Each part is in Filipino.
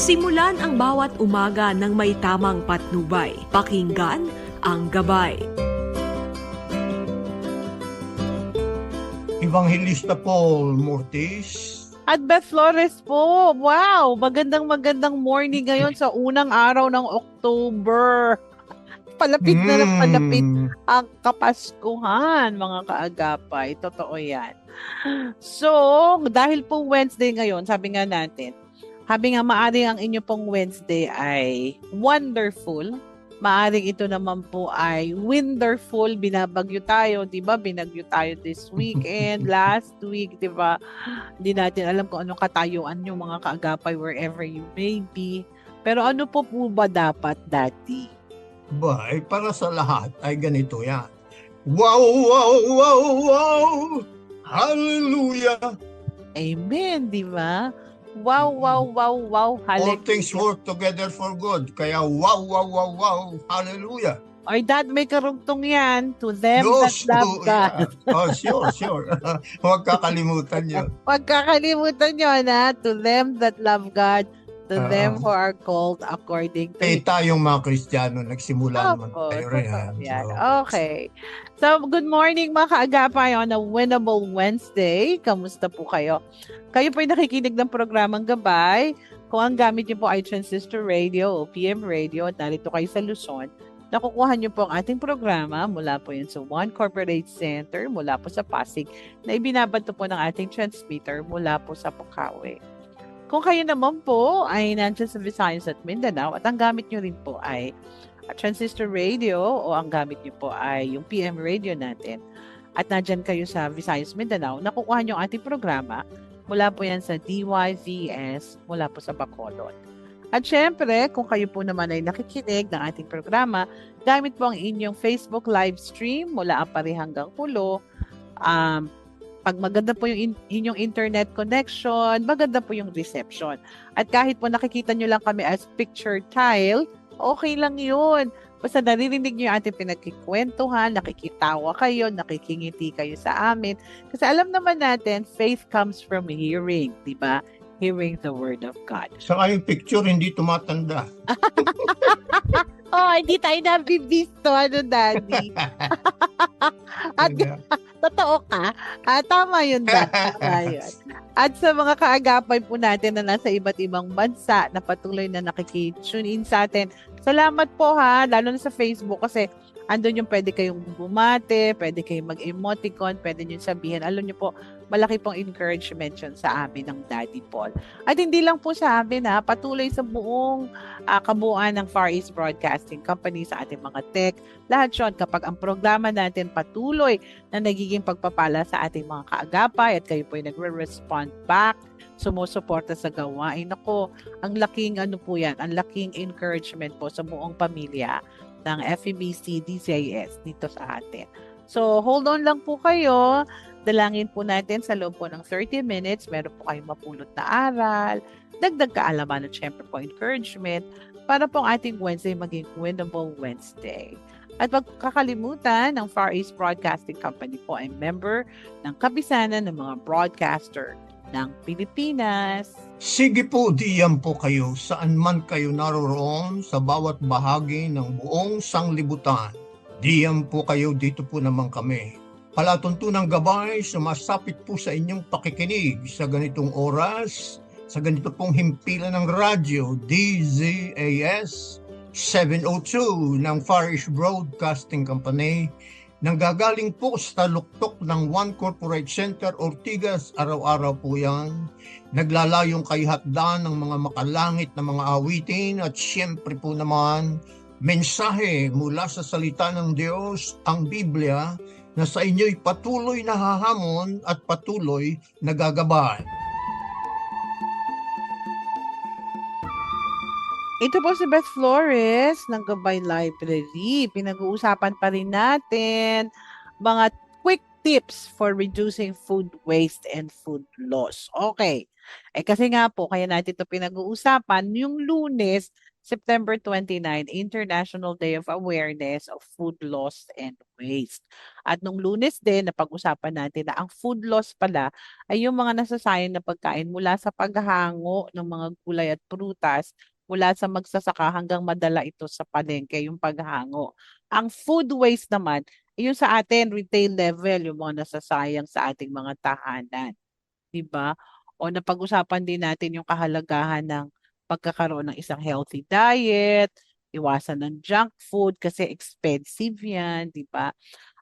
Simulan ang bawat umaga ng may tamang patnubay. Pakinggan ang gabay. Evangelista Paul Mortis. At Beth Flores po. Wow! Magandang magandang morning ngayon sa unang araw ng October. Palapit na ng palapit Mm, ang kapaskuhan, mga kaagapay. Totoo yan. So, dahil po Wednesday ngayon, sabi nga natin, sabi nga maaring ang inyo pong Wednesday ay wonderful. Maaring ito naman po ay wonderful. Binabagyo tayo, di ba? Binagyo tayo this weekend, last week, di ba? Hindi natin alam kung anong katayuan yung mga kaagapay wherever you may be. Pero ano po po ba dapat dati? Ba, ay para sa lahat ay ganito yan. Wow, wow, wow, wow! Hallelujah! Amen, di ba? Wow, wow, wow, wow. All things Hallelujah. work together for good. Kaya wow, wow, wow, wow! Hallelujah! Or dad, may karugtong yan. To them Those that love God. yeah. Oh, sure, sure. Huwag kakalimutan yun. Huwag kakalimutan nyo na. To them that love God. To Oo. them who are called according to Eh, tayong mga Kristiyano, nagsimula naman Opo, tayo rin. yan. So, Okay. So, good morning mga kaagapay on a winnable Wednesday. Kamusta po kayo? Kayo po ay nakikinig ng programang Gabay. Kung ang gamit niyo po ay Transistor Radio o PM Radio at narito kayo sa Luzon, nakukuha niyo po ang ating programa mula po yun sa One Corporate Center, mula po sa Pasig, na ibinabato po ng ating transmitter mula po sa Pukawe. Kung kayo naman po ay nandiyan sa Visayas at Mindanao at ang gamit niyo rin po ay transistor radio o ang gamit niyo po ay yung PM radio natin at nandyan kayo sa Visayas Mindanao, nakukuha niyo ang ating programa mula po yan sa DYVS mula po sa Bacolod. At syempre, kung kayo po naman ay nakikinig ng ating programa, gamit po ang inyong Facebook live stream mula Apari hanggang Pulo. Um, pag maganda po yung in- inyong internet connection, maganda po yung reception. At kahit po nakikita nyo lang kami as picture tile, okay lang yun. Basta naririnig nyo yung ating pinagkikwentuhan, nakikitawa kayo, nakikingiti kayo sa amin. Kasi alam naman natin, faith comes from hearing, di ba? Hearing the word of God. Saka yung picture hindi tumatanda. Oh, hindi tayo nabibisto, ano, Daddy? At Totoo ka? Ah, tama yun, Dad. Tama yun. At sa mga kaagapay po natin na nasa iba't ibang bansa na patuloy na nakikitune in sa atin, salamat po ha, lalo na sa Facebook kasi andun yung pwede kayong bumate, pwede kayong mag-emoticon, pwede nyo sabihin. Alam nyo po, malaki pong encouragement yun sa amin ng Daddy Paul. At hindi lang po sa amin ha, patuloy sa buong ah, kabuuan ng Far East Broadcasting Company sa ating mga tech. Lahat yun, kapag ang programa natin patuloy na nagiging pagpapala sa ating mga kaagapay at kayo po ay nagre-respond back, sumusuporta sa gawain. Ako, ang laking ano po yan, ang laking encouragement po sa buong pamilya ng FEBC DCIS dito sa atin. So, hold on lang po kayo. Dalangin po natin sa loob po ng 30 minutes. Meron po kayong mapulot na aral, dagdag kaalaman at syempre po encouragement para po ang ating Wednesday maging winnable Wednesday. At wag kakalimutan, ng Far East Broadcasting Company po ay member ng kabisanan ng mga broadcaster ng Pilipinas. Sige po, diyan po kayo saan man kayo naroroon sa bawat bahagi ng buong sanglibutan. Diyan po kayo, dito po naman kami. Palatuntunang gabay, sumasapit po sa inyong pakikinig sa ganitong oras, sa ganito pong himpilan ng radyo, DZAS 702 ng Far East Broadcasting Company Nanggagaling po sa luktok ng One Corporate Center Ortigas, araw-araw po yan. Naglalayong kay hatdan ng mga makalangit na mga awitin at siyempre po naman, mensahe mula sa salita ng Diyos, ang Biblia, na sa inyo'y patuloy na hahamon at patuloy na gagabay. Ito po si Beth Flores ng Gabay Library. Pinag-uusapan pa rin natin mga quick tips for reducing food waste and food loss. Okay. Eh kasi nga po, kaya natin ito pinag-uusapan, yung lunes, September 29, International Day of Awareness of Food Loss and Waste. At nung lunes din, napag-usapan natin na ang food loss pala ay yung mga nasasayang na pagkain mula sa paghahango ng mga gulay at prutas mula sa magsasaka hanggang madala ito sa palengke, yung paghango. Ang food waste naman, yung sa atin, retail level, yung mga nasasayang sa ating mga tahanan. Di ba? O napag-usapan din natin yung kahalagahan ng pagkakaroon ng isang healthy diet, iwasan ng junk food kasi expensive yan, di ba?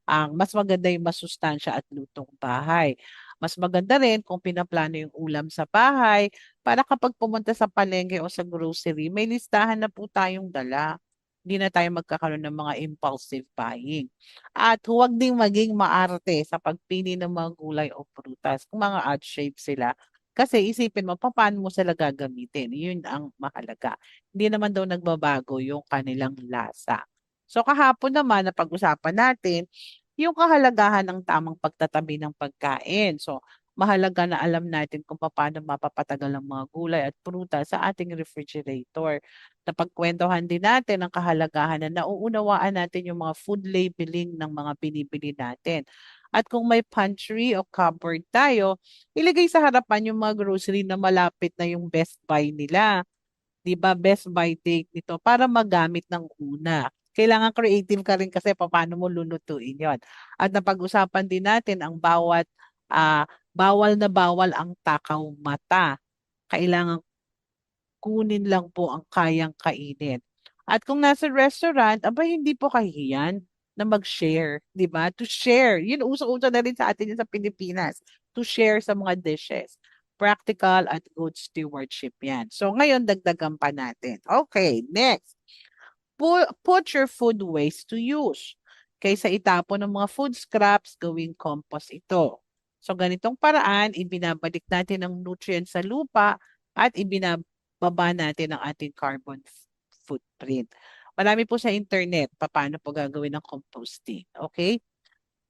Ang mas maganda yung masustansya at lutong bahay. Mas maganda rin kung pinaplano yung ulam sa bahay para kapag pumunta sa palengke o sa grocery, may listahan na po tayong dala. Hindi na tayo magkakaroon ng mga impulsive buying. At huwag ding maging maarte sa pagpili ng mga gulay o prutas kung mga odd shape sila. Kasi isipin mo, paano mo sila gagamitin? Yun ang mahalaga. Hindi naman daw nagbabago yung kanilang lasa. So kahapon naman, napag-usapan natin yung kahalagahan ng tamang pagtatabi ng pagkain. So mahalaga na alam natin kung paano mapapatagal ang mga gulay at prutas sa ating refrigerator. Napagkwentuhan din natin ang kahalagahan na nauunawaan natin yung mga food labeling ng mga binibili natin. At kung may pantry o cupboard tayo, ilagay sa harapan yung mga grocery na malapit na yung best buy nila. 'Di ba? Best buy date nito para magamit ng una. Kailangan creative ka rin kasi paano mo lulutuin 'yon. At napag-usapan din natin ang bawat ah, bawal na bawal ang takaw mata. Kailangan kunin lang po ang kayang kainin. At kung nasa restaurant, aba hindi po kahihiyan na mag-share, 'di ba? To share. Yun uso-uso na rin sa atin yun sa Pilipinas. To share sa mga dishes. Practical at good stewardship yan. So ngayon dagdagan pa natin. Okay, next. Pu- put your food waste to use. Kaysa itapon ng mga food scraps, gawing compost ito. So ganitong paraan, ibinabalik natin ang nutrients sa lupa at ibinababa natin ang ating carbon footprint. Marami po sa internet paano po gagawin ng composting. Okay?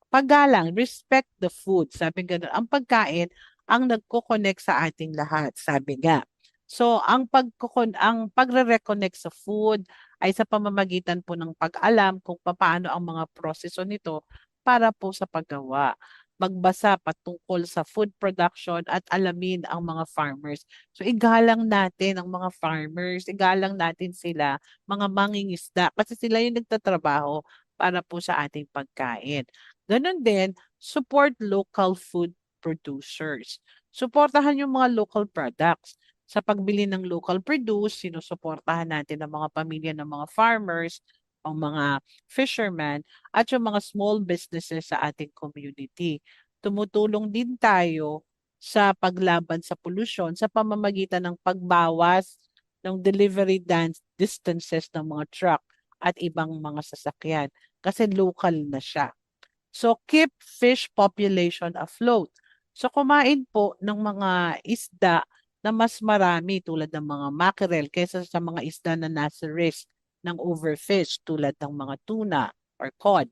Paggalang, respect the food. Sabi nga, ang pagkain ang nagko-connect sa ating lahat, sabi nga. So, ang pagkukon ang pagre-reconnect sa food ay sa pamamagitan po ng pag-alam kung paano ang mga proseso nito para po sa paggawa. Magbasa patungkol sa food production at alamin ang mga farmers. So, igalang natin ang mga farmers, igalang natin sila, mga mangingisda, kasi sila yung nagtatrabaho para po sa ating pagkain. Ganon din, support local food producers. Suportahan yung mga local products. Sa pagbili ng local produce, sinusuportahan natin ang mga pamilya ng mga farmers, ang mga fishermen, at yung mga small businesses sa ating community. Tumutulong din tayo sa paglaban sa polusyon sa pamamagitan ng pagbawas ng delivery dan- distances ng mga truck at ibang mga sasakyan kasi local na siya. So keep fish population afloat. So kumain po ng mga isda na mas marami tulad ng mga mackerel kaysa sa mga isda na nasa risk ng overfish tulad ng mga tuna or cod.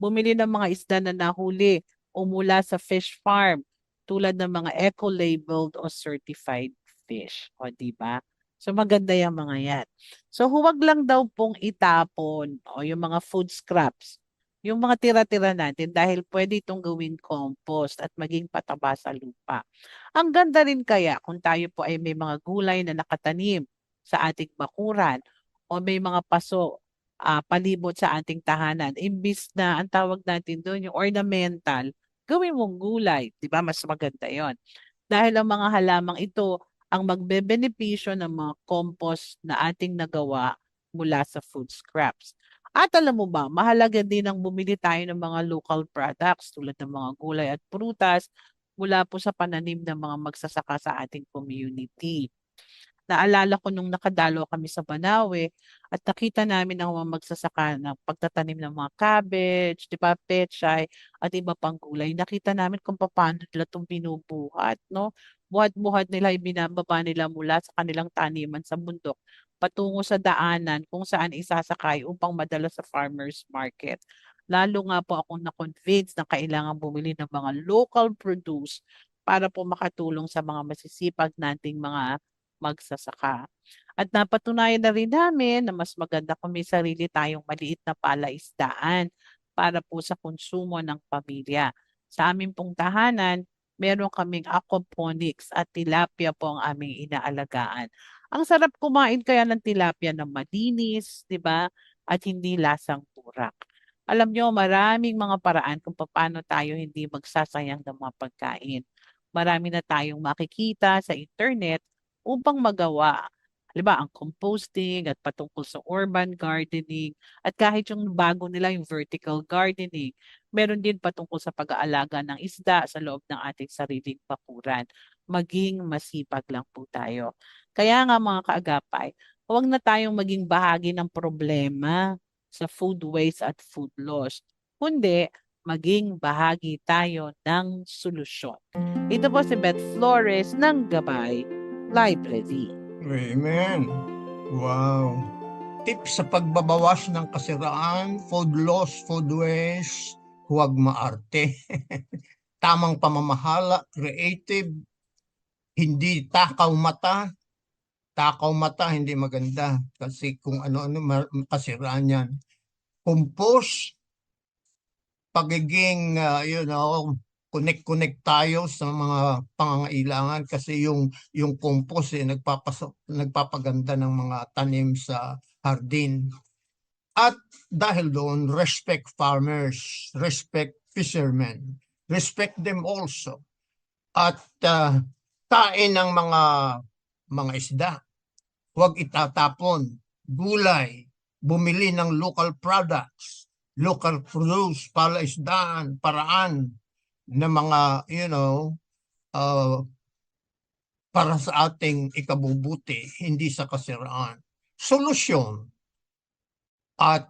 Bumili ng mga isda na nahuli o mula sa fish farm tulad ng mga eco-labeled o certified fish. O di ba? So maganda yung mga yan. So huwag lang daw pong itapon o yung mga food scraps yung mga tira-tira natin dahil pwede itong gawing compost at maging pataba sa lupa. Ang ganda rin kaya kung tayo po ay may mga gulay na nakatanim sa ating bakuran o may mga paso ah, palibot sa ating tahanan. Imbis na ang tawag natin doon yung ornamental, gawin mong gulay. Di ba? Mas maganda yon. Dahil ang mga halamang ito ang magbebenepisyo ng mga compost na ating nagawa mula sa food scraps. At alam mo ba, mahalaga din ang bumili tayo ng mga local products tulad ng mga gulay at prutas mula po sa pananim ng mga magsasaka sa ating community. Naalala ko nung nakadalo kami sa Banawe at nakita namin ang mga magsasaka ng pagtatanim ng mga cabbage, di ba, pechay, at iba pang gulay. Nakita namin kung paano nila itong binubuhat, no? Buhat-buhat nila, ibinababa nila mula sa kanilang taniman sa bundok patungo sa daanan kung saan isasakay upang madala sa farmers market. Lalo nga po akong na-convince na kailangan bumili ng mga local produce para po makatulong sa mga masisipag nating mga magsasaka. At napatunayan na rin namin na mas maganda kung may sarili tayong maliit na palaisdaan para po sa konsumo ng pamilya. Sa aming pong tahanan, meron kaming aquaponics at tilapia po ang aming inaalagaan. Ang sarap kumain kaya ng tilapia na malinis, di ba? At hindi lasang turak. Alam nyo, maraming mga paraan kung paano tayo hindi magsasayang ng mga pagkain. Marami na tayong makikita sa internet upang magawa. Halimbawa, ang composting at patungkol sa urban gardening at kahit yung bago nila yung vertical gardening. Meron din patungkol sa pag-aalaga ng isda sa loob ng ating sariling bakuran. Maging masipag lang po tayo. Kaya nga mga kaagapay, huwag na tayong maging bahagi ng problema sa food waste at food loss. Kundi, maging bahagi tayo ng solusyon. Ito po si Beth Flores ng Gabay Library. Amen. Wow. Tips sa pagbabawas ng kasiraan, food loss, food waste, huwag maarte. Tamang pamamahala, creative, hindi takaw mata. Takaw mata, hindi maganda. Kasi kung ano-ano kasiraan yan. Compose, pagiging, uh, you know, connect-connect tayo sa mga pangangailangan kasi yung yung compost eh, nagpapasok, nagpapaganda ng mga tanim sa hardin. At dahil doon, respect farmers, respect fishermen, respect them also. At uh, tain ng mga mga isda. Huwag itatapon. Gulay, bumili ng local products, local produce, palaisdaan, paraan na mga, you know, uh, para sa ating ikabubuti, hindi sa kasiraan. Solusyon. At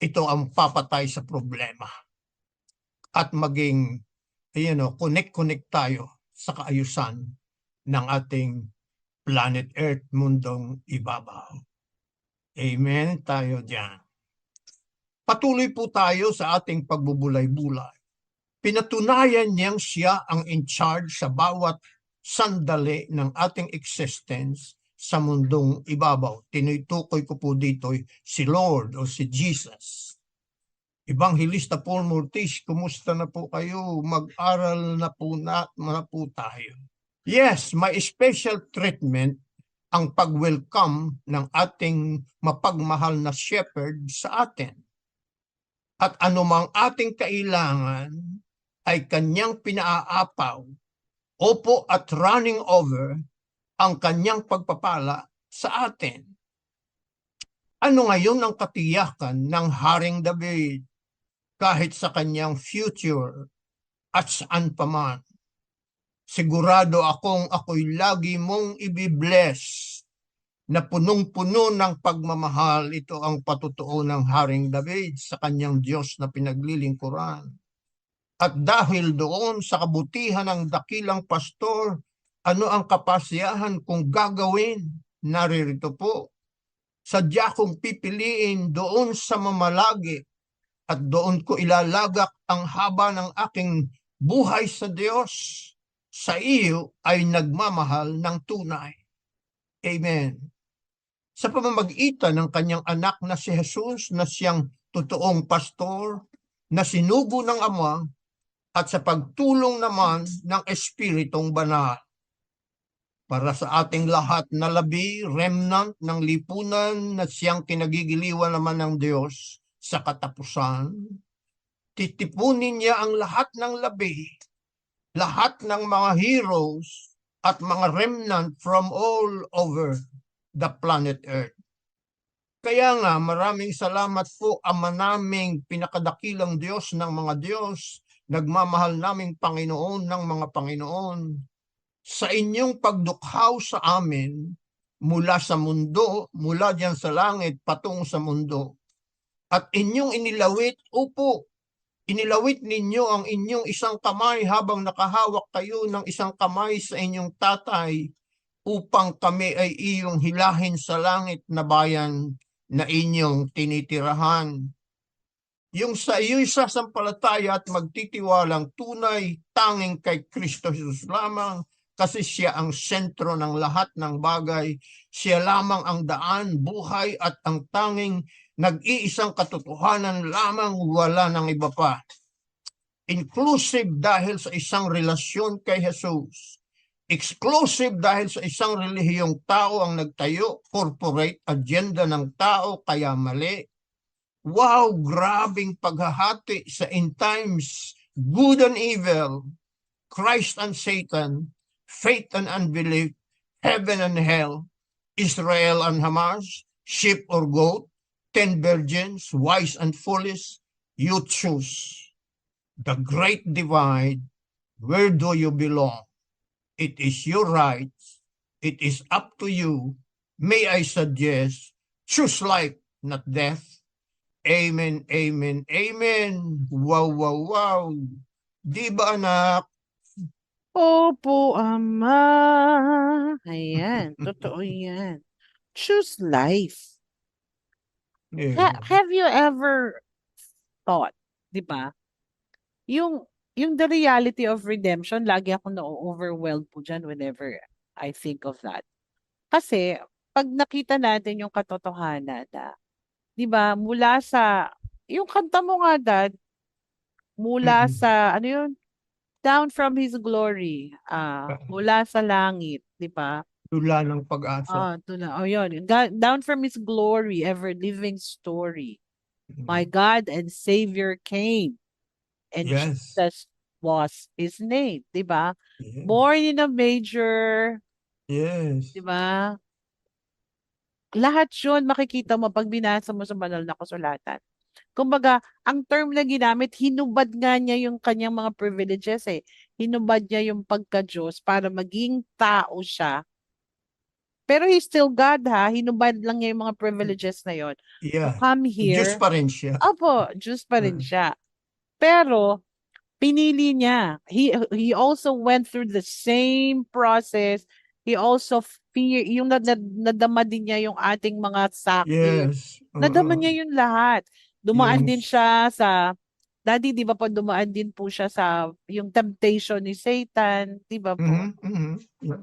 ito ang papatay sa problema. At maging, you know, connect-connect tayo sa kaayusan ng ating planet Earth, mundong ibabaw. Amen tayo diyan. Patuloy po tayo sa ating pagbubulay-bulay pinatunayan niyang siya ang in charge sa bawat sandali ng ating existence sa mundong ibabaw. Tinutukoy ko po dito si Lord o si Jesus. Evangelista Paul Mortis, kumusta na po kayo? Mag-aral na po na, na po tayo. Yes, may special treatment ang pag-welcome ng ating mapagmahal na shepherd sa atin. At anumang ating kailangan, ay kanyang pinaaapaw, opo at running over ang kanyang pagpapala sa atin. Ano ngayon ang katiyakan ng Haring David kahit sa kanyang future at saan pa man? Sigurado akong ako'y lagi mong ibibless na punong-puno ng pagmamahal ito ang patutuo ng Haring David sa kanyang Diyos na pinaglilingkuran at dahil doon sa kabutihan ng dakilang pastor, ano ang kapasyahan kung gagawin? Naririto po. Sadya kong pipiliin doon sa mamalagi at doon ko ilalagak ang haba ng aking buhay sa Diyos. Sa iyo ay nagmamahal ng tunay. Amen. Sa pamamagitan ng kanyang anak na si Jesus na siyang totoong pastor na sinugo ng Ama at sa pagtulong naman ng Espiritong Banal. Para sa ating lahat na labi, remnant ng lipunan na siyang kinagigiliwan naman ng Diyos sa katapusan, titipunin niya ang lahat ng labi, lahat ng mga heroes at mga remnant from all over the planet Earth. Kaya nga maraming salamat po ama naming pinakadakilang Diyos ng mga Diyos nagmamahal naming Panginoon ng mga Panginoon, sa inyong pagdukhaw sa amin mula sa mundo, mula diyan sa langit patung sa mundo, at inyong inilawit, upo, inilawit ninyo ang inyong isang kamay habang nakahawak kayo ng isang kamay sa inyong tatay upang kami ay iyong hilahin sa langit na bayan na inyong tinitirahan yung sa iyo'y sasampalataya at magtitiwalang tunay tanging kay Kristo Jesus lamang, kasi siya ang sentro ng lahat ng bagay. Siya lamang ang daan, buhay at ang tanging nag-iisang katotohanan lamang wala ng iba pa. Inclusive dahil sa isang relasyon kay Jesus. Exclusive dahil sa isang relihiyong tao ang nagtayo, corporate agenda ng tao kaya mali. Wow, grabing paghahati sa end times, good and evil, Christ and Satan, faith and unbelief, heaven and hell, Israel and Hamas, sheep or goat, ten virgins, wise and foolish, you choose. The great divide, where do you belong? It is your right. It is up to you. May I suggest, choose life, not death. Amen, amen, amen. Wow, wow, wow. Di ba anak? Opo, Ama. Ayan, totoo yan. Choose life. Yeah. Ha- have you ever thought, di ba? Yung, yung the reality of redemption, lagi ako na-overwhelmed po dyan whenever I think of that. Kasi, pag nakita natin yung katotohanan na, di ba, mula sa, yung kanta mo nga, Dad, mula Mm-mm. sa, ano yun? Down from His glory, ah, Ah. mula sa langit, di ba? Tula ng pag-asa. Ah, tula. Oh, yun. Down from His glory, ever living story. My God and Savior came. And Yes. Jesus was His name, di ba? Yes. Born in a major, Yes. di ba? Lahat yun makikita mo pag binasa mo sa banal na kasulatan. Kumbaga, ang term na ginamit, hinubad nga niya yung kanyang mga privileges eh. Hinubad niya yung pagka-Diyos para maging tao siya. Pero he's still God ha. Hinubad lang niya yung mga privileges na yon. Yeah. Come here. Diyos pa rin siya. Opo, Diyos pa rin Mm. siya. Pero, pinili niya. He, he also went through the same process. He also fear, yung nad, nad, nadama din niya yung ating mga sakit. Yes. Nadama Oo. niya yun lahat. Dumaan din Yes. siya sa, Daddy, di ba po dumaan din po siya sa yung temptation ni Satan, di ba po? Mhm, mhm. Yeah.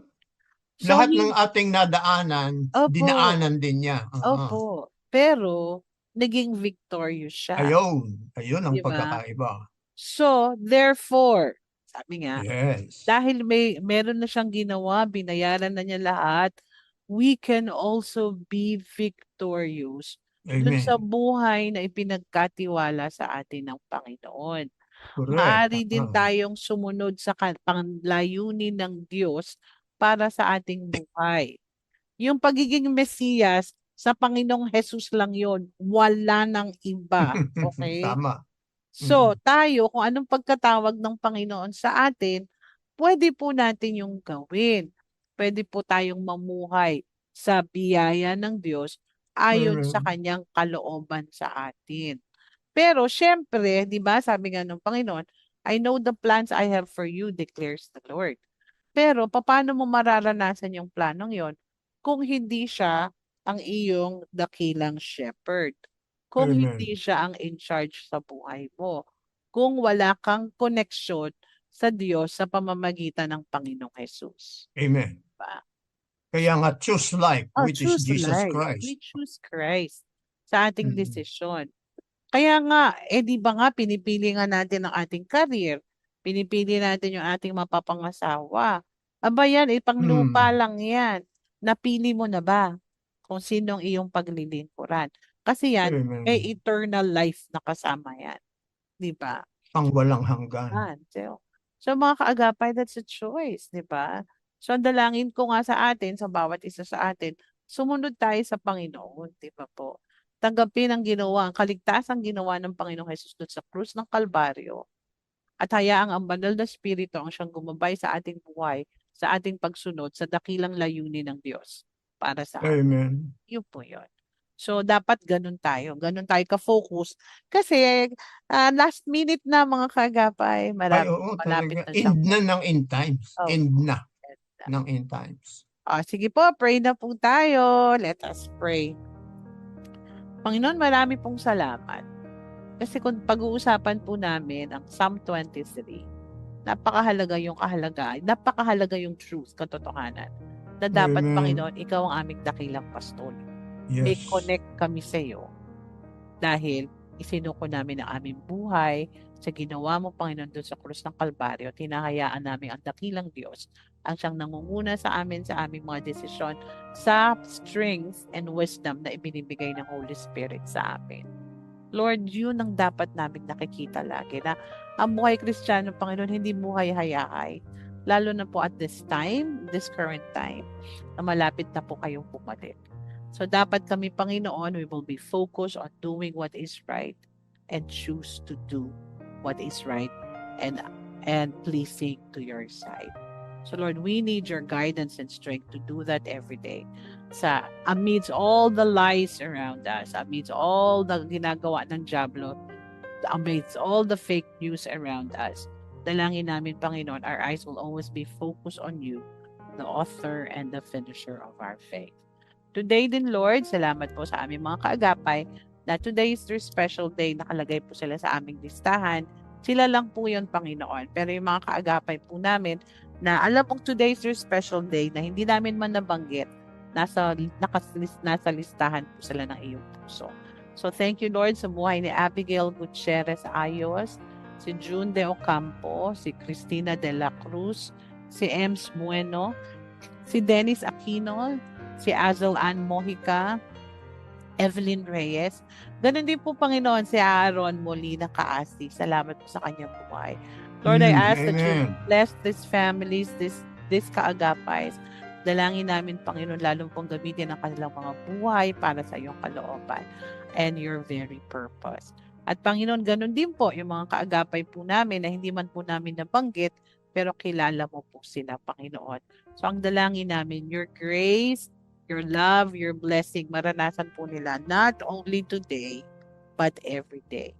So, Lahat he- ng ating nadaanan, Opo. dinaanan din niya. Oo. Opo. Pero, naging victorious siya. Ayun. Ayun ang Di ba? pagkakaiba. So, therefore, sabi nga, Yes. dahil may meron na siyang ginawa, binayaran na niya lahat, we can also be victorious Amen. sa buhay na ipinagkatiwala sa atin ng Panginoon. Correct. Maaari din tayong sumunod sa panglayunin ng Diyos para sa ating buhay. Yung pagiging Mesiyas, sa Panginoong Jesus lang yon Wala nang iba. Okay? Tama. So, tayo, kung anong pagkatawag ng Panginoon sa atin, pwede po natin yung gawin. Pwede po tayong mamuhay sa biyaya ng Diyos ayon sa Mhm. kanyang kalooban sa atin. Pero, syempre, di ba, sabi nga ng Panginoon, I know the plans I have for you, declares the Lord. Pero, paano mo mararanasan yung planong yon kung hindi siya ang iyong dakilang shepherd? Kung Amen. hindi siya ang in charge sa buhay mo. Kung wala kang koneksyon sa Diyos sa pamamagitan ng Panginoong Jesus. Amen. Diba? Kaya nga, choose life, Oh, which is choose Jesus life. Christ. We choose Christ sa ating Mm. desisyon. Kaya nga, eh di ba nga, pinipili nga natin ang ating career. Pinipili natin yung ating mapapangasawa. Aba yan, eh, panglupa Mm. lang yan. Napili mo na ba kung sinong iyong paglilingkuran? Kasi yan, Amen. may eternal life na kasama yan. Di ba? Ang walang hanggan. Yan. So, so mga kaagapay, that's a choice, di ba? So, ang dalangin ko nga sa atin, sa bawat isa sa atin, sumunod tayo sa Panginoon, di ba po? Tanggapin ang ginawa, ang kaligtasang ginawa ng Panginoong Jesus doon sa krus ng Kalbaryo. At hayaang ang banal na Espiritu ang siyang gumabay sa ating buhay, sa ating pagsunod, sa dakilang layunin ng Diyos para sa atin. Amen. Yun po yun. So, dapat ganun tayo. Ganun tayo ka-focus. Kasi, ah, last minute na mga kagapay. Ay, Marami, oo, malapit talaga. na End na ng end times. Oh. End na end ng end times. Ah, sige po, pray na po tayo. Let us pray. Panginoon, marami pong salamat. Kasi kung pag-uusapan po namin ang Psalm 23, napakahalaga yung kahalaga, napakahalaga yung truth, katotohanan. Na dapat, Amen. Panginoon, ikaw ang aming dakilang pastol. May Yes. connect kami sa iyo dahil isinuko namin ang aming buhay sa ginawa mo, Panginoon, doon sa krus ng Kalbaryo. Tinahayaan namin ang dakilang Diyos ang siyang nangunguna sa amin sa aming mga desisyon sa strength and wisdom na ibinibigay ng Holy Spirit sa amin. Lord, yun ang dapat namin nakikita lagi na ang buhay Kristiyano, Panginoon, hindi buhay hayakay. Lalo na po at this time, this current time, na malapit na po kayong bumalik. So dapat kami, Panginoon, we will be focused on doing what is right and choose to do what is right and and pleasing to your side. So Lord, we need your guidance and strength to do that every day. Sa amidst all the lies around us, amidst all the ginagawa ng Diablo, amidst all the fake news around us, dalangin namin, Panginoon, our eyes will always be focused on you, the author and the finisher of our faith. Today din, Lord, salamat po sa aming mga kaagapay na today is their special day. Nakalagay po sila sa aming listahan. Sila lang po yun, Panginoon. Pero yung mga kaagapay po namin na alam mong today is their special day na hindi namin man nabanggit, nasa, nakalis, nasa listahan po sila ng iyong puso. So thank you, Lord, sa buhay ni Abigail Gutierrez Ayos, si June De Ocampo, si Cristina De La Cruz, si Ems Bueno, si Dennis Aquino, si Azel Ann Mojica, Evelyn Reyes. Ganun din po, Panginoon, si Aaron Molina Kaasi. Salamat po sa kanyang buhay. Lord, I Mm, ask that you amen. bless these families, this this kaagapay. Dalangin namin, Panginoon, lalong pong gamitin ang kanilang mga buhay para sa iyong kalooban and your very purpose. At Panginoon, ganun din po yung mga kaagapay po namin na hindi man po namin nabanggit, pero kilala mo po sila, Panginoon. So ang dalangin namin, your grace, your love, your blessing, maranasan po nila not only today, but every day.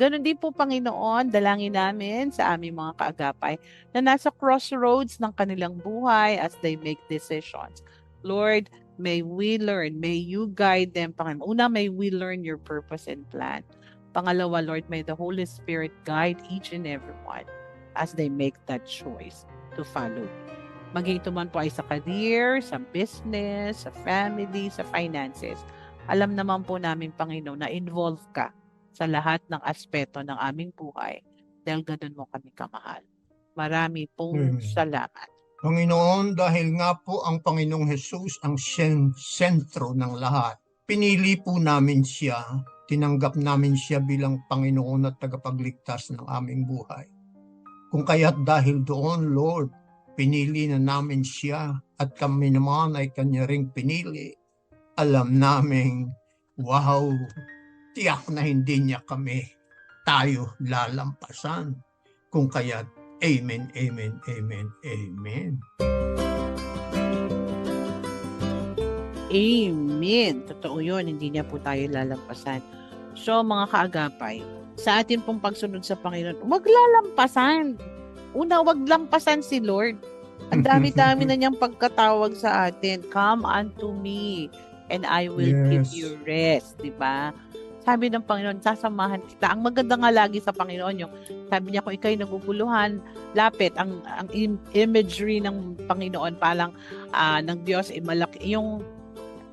Ganon din po, Panginoon, dalangin namin sa aming mga kaagapay na nasa crossroads ng kanilang buhay as they make decisions. Lord, may we learn, may you guide them, Panginoon. Una, may we learn your purpose and plan. Pangalawa, Lord, may the Holy Spirit guide each and every one as they make that choice to follow you. Maging ito man po ay sa career, sa business, sa family, sa finances. Alam naman po namin, Panginoon, na involved ka sa lahat ng aspeto ng aming buhay dahil ganun mo kami kamahal. Marami pong Amen. salamat. Panginoon, dahil nga po ang Panginoong Jesus ang sen- sentro ng lahat, pinili po namin siya, tinanggap namin siya bilang Panginoon at tagapagligtas ng aming buhay. Kung kaya't dahil doon, Lord, pinili na namin siya at kami naman ay kanya ring pinili. Alam namin, wow, tiyak na hindi niya kami tayo lalampasan. Kung kaya't Amen, amen, amen, amen. Amen. Totoo yun, hindi niya po tayo lalampasan. So mga kaagapay, sa atin pong pagsunod sa Panginoon, wag lalampasan. Una, wag lampasan si Lord. Ang dami-dami na niyang pagkatawag sa atin. Come unto me and I will give Yes. you rest. Di ba? Sabi ng Panginoon, sasamahan kita. Ang maganda nga lagi sa Panginoon, yung sabi niya, kung ikaw'y naguguluhan, lapit. Ang, ang im- imagery ng Panginoon, palang ah, ng Diyos, eh, malaki. Yung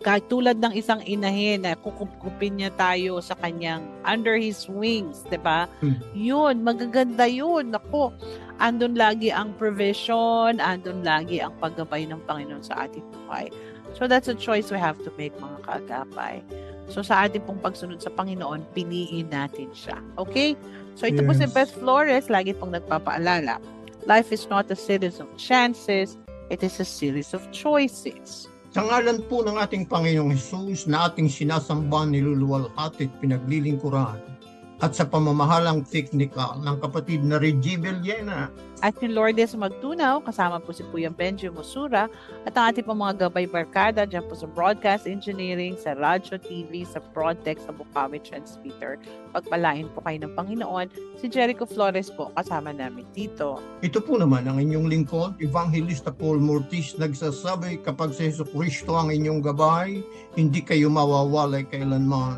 kahit tulad ng isang inahin na kukupkupin niya tayo sa kanyang under his wings, 'di ba? Hmm. Yun, magaganda yun. Nako, andun lagi ang provision, andun lagi ang paggabay ng Panginoon sa ating buhay. So that's a choice we have to make mga kaagapay. So sa ating pong pagsunod sa Panginoon, piliin natin siya. Okay? So ito po si Yes. Beth Flores, lagi pong nagpapaalala. Life is not a series of chances, it is a series of choices. Sa ngalan po ng ating Panginoong Hesus na ating sinasamba, niluluwalhati at pinaglilingkuran at sa pamamahalang teknika ng kapatid na Reggie Villena, At si Lourdes Magtunaw, kasama po si Kuya Benjo Musura, at ang ating pong mga gabay barkada dyan po sa Broadcast Engineering, sa Radyo TV, sa Broadtech, sa Bukawi Transmitter. Pagpalain po kayo ng Panginoon. Si Jericho Flores po, kasama namin dito. ito po naman ang inyong lingkod, Evangelista Paul Mortis, nagsasabi kapag sa Yeso Kristo ang inyong gabay, hindi kayo mawawalay kailanman.